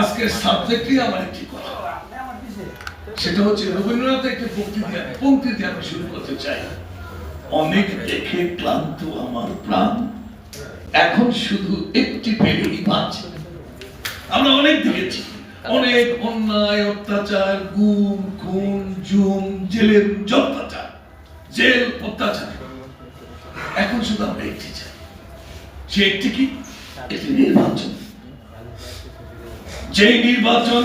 আজকের সাবজেক্টই আমার একটি কথা। সেটা হচ্ছে রবীন্দ্রনাথের একটি পঙ্ক্তি দিয়ে পঙ্ক্তি দিয়ে আমি শুরু করতে চাই। অনেক দেখে ক্লান্ত আমার প্রাণ। এখন শুধু একটি পেলেই বাঁচে। আমরা অনেক দেখেছি। অনেক অন্যায়, অত্যাচার, গুম, খুন, জুম, জেলের অত্যাচার জেল, অত্যাচার। এখন শুধু আমরা একটি চাই। সে একটি কি? একটি নির্বাচন। যে নির্বাচন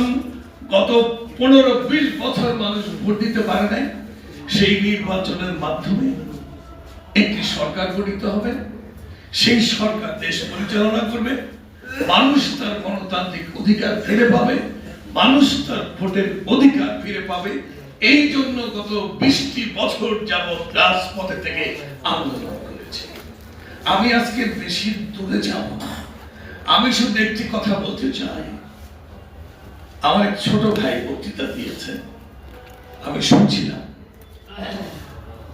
গত পনেরো বিশ বছর মানুষ ভোট দিতে পারে নাই, সেই নির্বাচনের মাধ্যমে একটি সরকার গঠিত হবে। সেই সরকার দেশ পরিচালনা করবে, মানুষ তার গণতান্ত্রিক অধিকার ফিরে পাবে, মানুষ তার ভোটের অধিকার ফিরে পাবে। এই জন্য গত বিশটি বছর যাবৎ রাজপথে থেকে আন্দোলন করেছে। আমি আজকে বেশি দূরে যাব না। আমি শুধু একটি কথা বলতে চাই আমার এক ছোট ভাই বক্তৃতা দিয়েছে আমি শুনছিলাম।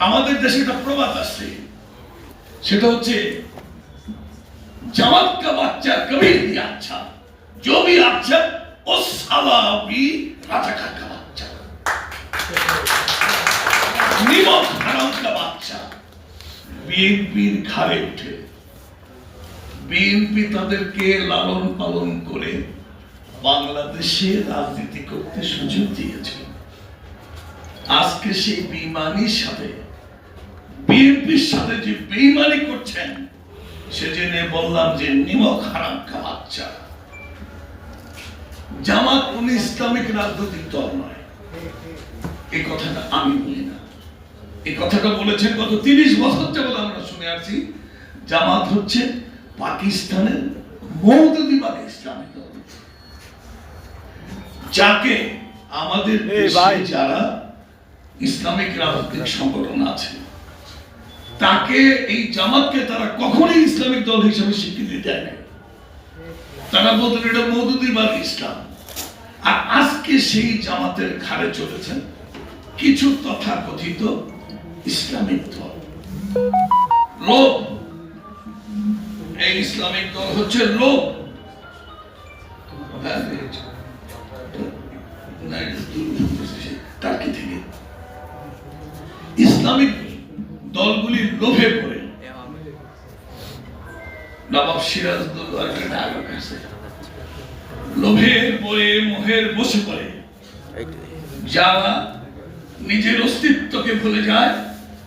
আমাদের দেশে একটা প্রবাদ আছে। সেটা হচ্ছে, জামাত কা বাচ্চা আচ্ছা আচ্ছা ও কা বাচ্চা। নিমক হারাম কা বাচ্চা। বিএনপির ঘাড়ে উঠে, বিএনপি তাদেরকে লালন পালন করে বাংলাদেশে রাজনীতি করতে সুযোগ দিয়েছে আজকে সেই বেইমানির সাথে, বিএনপির সাথে যে বেইমানি করছেন, সেজন্য বললাম যে নিমক হারাম বাচ্চা। জামাত কোন ইসলামিক রাজনৈতিক দল নয়। এই কথাটা আমি বলি না। এই কথাটা বলেছেন গত তিরিশ বছর যাবত আমরা শুনে আসছি, জামাত হচ্ছে পাকিস্তানের মৌদুদিবাদী যাকে আমাদের দেশে যারা ইসলামিক রাজনৈতিক সংগঠন আছে তাকে এই জামাতকে তারা কখনোই ইসলামিক দল হিসেবে স্বীকৃতি দেয় না। তারা বলতেন এটা মৌদুদিবাদ ইসলাম। আর আজকে সেই জামাতের ঘাড়ে চলেছেন কিছু তথাকথিত ইসলামিক দল। লোক এই ইসলামিক দল হচ্ছে লোক লোভে পড়ে। নবাব সিরাজ লোভের পরে মোহের বসে পড়ে। যারা নিজের অস্তিত্বকে ভুলে যায়,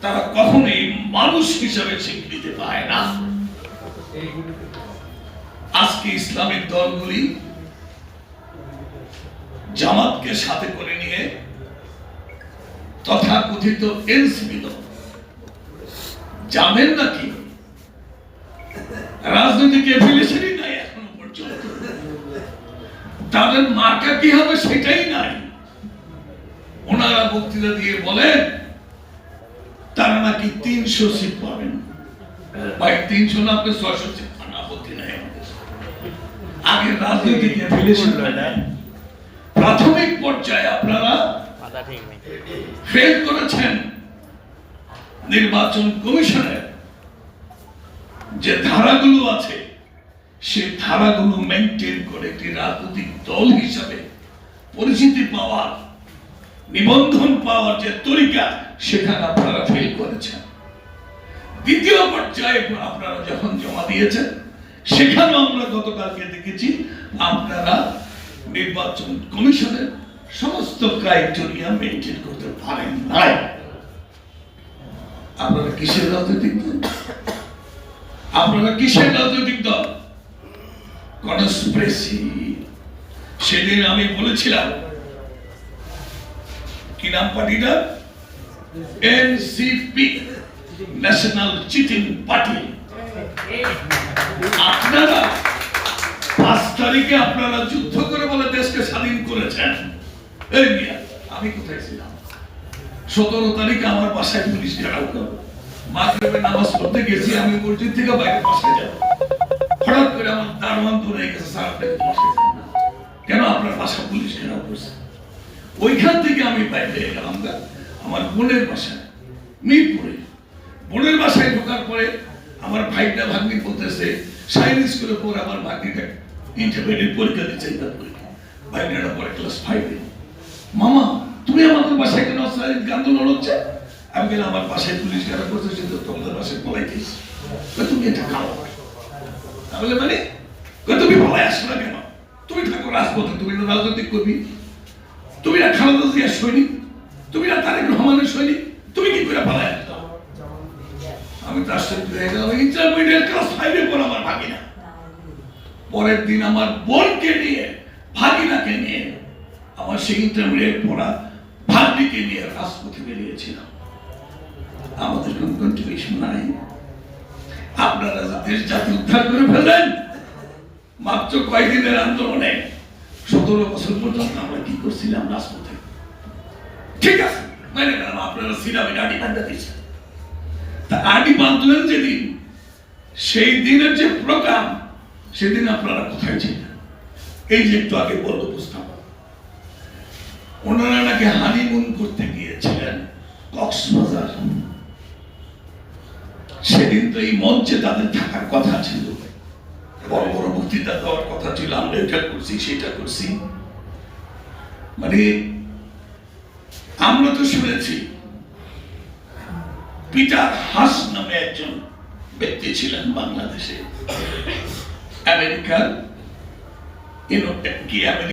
তারা কখনোই মানুষ হিসাবে স্বীকৃতি পায় না। আজকে ইসলামিক দলগুলি জামাতকে সাথে করে নিয়ে তথাকথিত এনসিপি দল যাবেন নাকি? রাজনৈতিক এফিলিয়েশনই নাই এখনও পর্যন্ত। তাদের মার্কা কি হবে সেটাই নাই। ওনারা বক্তৃতা দিয়ে বলেন তারা নাকি তিনশো সিট পাবেন। ভাই তিনশো না আপনি ছয়শো সিট পান আপত্তি নাই আগে রাজনৈতিক এফিলিয়েশন প্রাথমিক পর্যায়ে আপনারা ফেল করেছেন। নির্বাচন কমিশনের যে ধারাগুলো আছে, সেই ধারাগুলো মেনটেন করে একটি রাজনৈতিক দল হিসাবে পরিচিতি পাওয়ার, নিবন্ধন পাওয়ার যে তরিকা, সেখানে আপনারা ফেল করেছেন। দ্বিতীয় পর্যায়ে আপনারা যখন জমা দিয়েছেন, সেখানেও আমরা গতকালকে দেখেছি, আপনারা নির্বাচন কমিশনের সমস্ত ক্রাইটেরিয়া মেনটেন করতে পারেন নাই। আপনারা কিসের রাজনৈতিক দল? আপনারা কিসের রাজনৈতিক দল? কনস্পিরেসি। সেদিন আমি বলেছিলাম, কি নাম পার্টিটা এনসিপি, ন্যাশনাল চিটিং পার্টি। আপনারা পাঁচ তারিখে আপনারা যুদ্ধ করে বলে দেশকে স্বাধীন করেছেন। এই আমি কোথায় ছিলাম? সতেরো তারিখে আমার বাসায় পুলিশ ঘেরাও করো মাগরিবে নামাজ পড়তে গেছি, আমি মসজিদ থেকে বাইরে বাসায় যাব। হঠাৎ করে আমার দারোয়ান ধরে গেছে, স্যার কেন আপনার বাসা পুলিশ ঘেরাও করছে? ওইখান থেকে আমি বাইরে গেলাম আমার বোনের বাসায়, মিরপুরে। বোনের বাসায় ঢোকার পরে আমার ভাইটা ভাগ্নি বলতেছে সাইন স্কুলে পরে আমার ভাগ্নিটা ইন্টারমিডিয়েট পরীক্ষা দিচ্ছে। বাইরেটা পরে ক্লাস ফাইভে মামা তুমি আমাদের বাসায় কেন অস্ত্রালিক আন্দোলন হচ্ছে আমি গেলে আমার বাসায় পুলিশ কারা করছে সেটা তোমাদের বাসায় পলাইতিস তুমি এটা খাও? তাহলে মানে? তুমি পলাই আসো না কেন? তুমি থাকো রাজপথে, তুমি রাজনৈতিক কর্মী। তুমি না খালেদা জিয়ার সৈনিক? তুমি না তারেক রহমানের সৈনিক? তুমি কি করে পালাই আমি তার সাথে ইন্টারমিডিয়েট ক্লাস ফাইভে পর আমার ভাগিনা। পরের দিন আমার বোনকে নিয়ে, ভাগিনাকে নিয়ে আমার সেই ইন্টারমিডিয়েট পড়া ভাগ্নিকে নিয়ে রাজপথে বেরিয়েছিলাম। আমাদের কোন কন্ট্রিবিউশন নাই। আপনারা দেশ জাতি উদ্ধার করে ফেলেন মাত্র কয়েকদিনের আন্দোলনে সতেরো বছর পর্যন্ত আমরা কি করছিলাম রাজপথে ঠিক আছে মানে আপনারা সিরামে আডি বান্ধা দিয়েছেন। তা আডি বাঁধলেন যেদিন, সেই দিনের যে প্রোগ্রাম, সেদিন আপনারা কোথায় ছিলেন? এই যে একটু আগে বলব প্রস্তাব। ওনারা নাকি হানিমুন করতে গিয়েছিলেন কক্সবাজার। সেদিন তো এই মঞ্চে তাদের থাকার কথা ছিল। বড় বড় বক্তৃতা দেওয়ার কথা ছিল, আমরা এটা করছি, সেটা করছি। মানে আমরা তো শুনেছি, পিটার হাস নামে একজন ব্যক্তি ছিলেন বাংলাদেশে। আমেরিকার কি আমেরিকা